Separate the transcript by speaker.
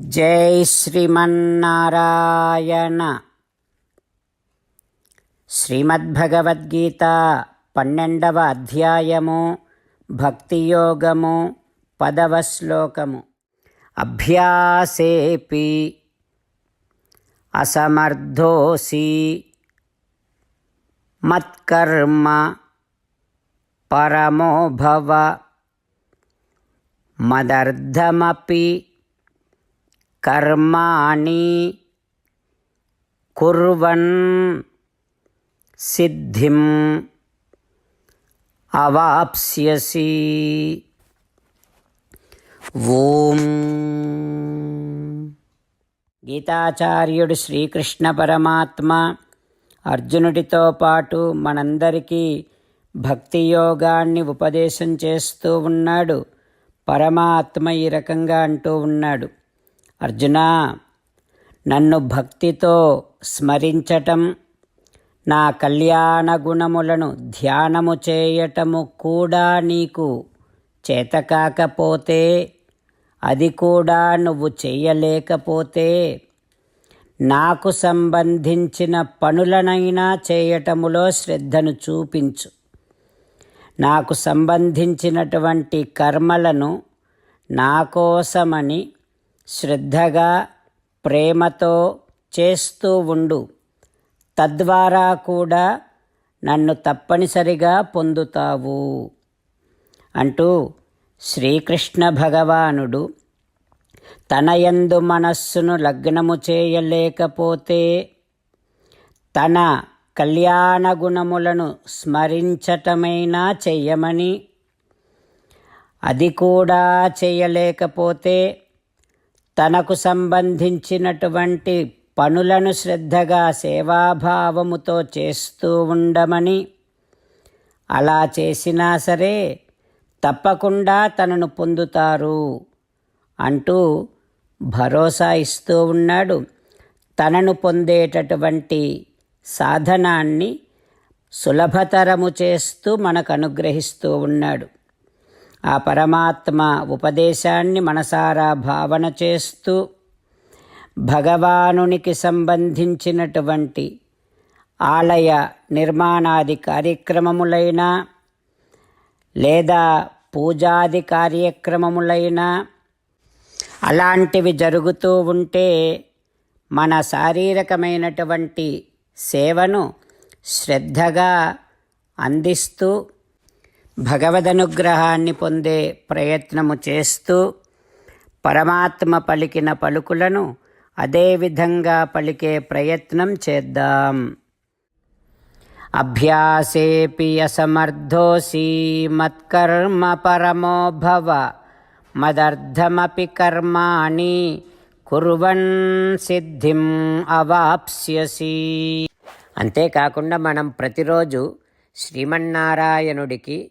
Speaker 1: జై శ్రీమన్నారాయణ. శ్రీమద్భగవద్గీత పన్నెండవ అధ్యాయము భక్తియోగము పదవ శ్లోకము. అభ్యాసేపి అసమర్థోసి మత్కర్మ పరమోభవ మదర్థమపి కర్మాణి కుర్వన్ సిద్ధిం అవాప్స్యసి. ఓం. గీతాచార్యుడు శ్రీకృష్ణ పరమాత్మ అర్జునుడితో పాటు మనందరికీ భక్తి యోగాన్ని ఉపదేశం చేస్తూ ఉన్నాడు. పరమాత్మ ఈ రకంగా అంటూ ఉన్నాడు. అర్జున నన్ను భక్తితో స్మరించటం నా కళ్యాణ గుణములను ధ్యానము చేయటము కూడా నీకు చేతకాకపోతే అది కూడా నువ్వు చేయలేకపోతే నాకు సంబంధించిన పనులనైనా చేయటములో శ్రద్ధను చూపించు. నాకు సంబంధించినటువంటి కర్మలను నా కోసమని శ్రద్ధగా ప్రేమతో చేస్తూ ఉండు. తద్వారా కూడా నన్ను తప్పనిసరిగా పొందుతావు. అంటూ శ్రీకృష్ణ భగవానుడు తనయందు మనస్సును లగ్నము చేయలేకపోతే తన కళ్యాణ గుణములను స్మరించటమైనా చెయ్యమని అది కూడా చేయలేకపోతే తనకు సంబంధించినటువంటి పనులను శ్రద్ధగా సేవాభావముతో చేస్తూ ఉండమని అలా చేసినా సరే తప్పకుండా తనను పొందుతారు అంటూ భరోసా ఇస్తూ ఉన్నాడు. తనను పొందేటటువంటి సాధనాన్ని సులభతరము చేస్తూ మనకు అనుగ్రహిస్తూ ఉన్నాడు. ఆ పరమాత్మ ఉపదేశాన్ని మనసారా భావన చేస్తూ భగవానునికి సంబంధించినటువంటి ఆలయ నిర్మాణాది కార్యక్రమములైనా లేదా పూజాది కార్యక్రమములైనా అలాంటివి జరుగుతూ ఉంటే మన శారీరకమైనటువంటి సేవను శ్రద్ధగా అందిస్తూ భగవదనుగ్రహాన్ని పొందే ప్రయత్నము చేస్తూ పరమాత్మ పలికిన పలుకులను అదేవిధంగా పలికే ప్రయత్నం చేద్దాం. అభ్యాసేపి అసమర్థోసి మత్కర్మ పరమో భవ మదర్థమపి కర్మాణి కుర్వన్ సిద్ధిం అవాప్స్యసి. అంతేకాకుండా మనం ప్రతిరోజు శ్రీమన్నారాయణుడికి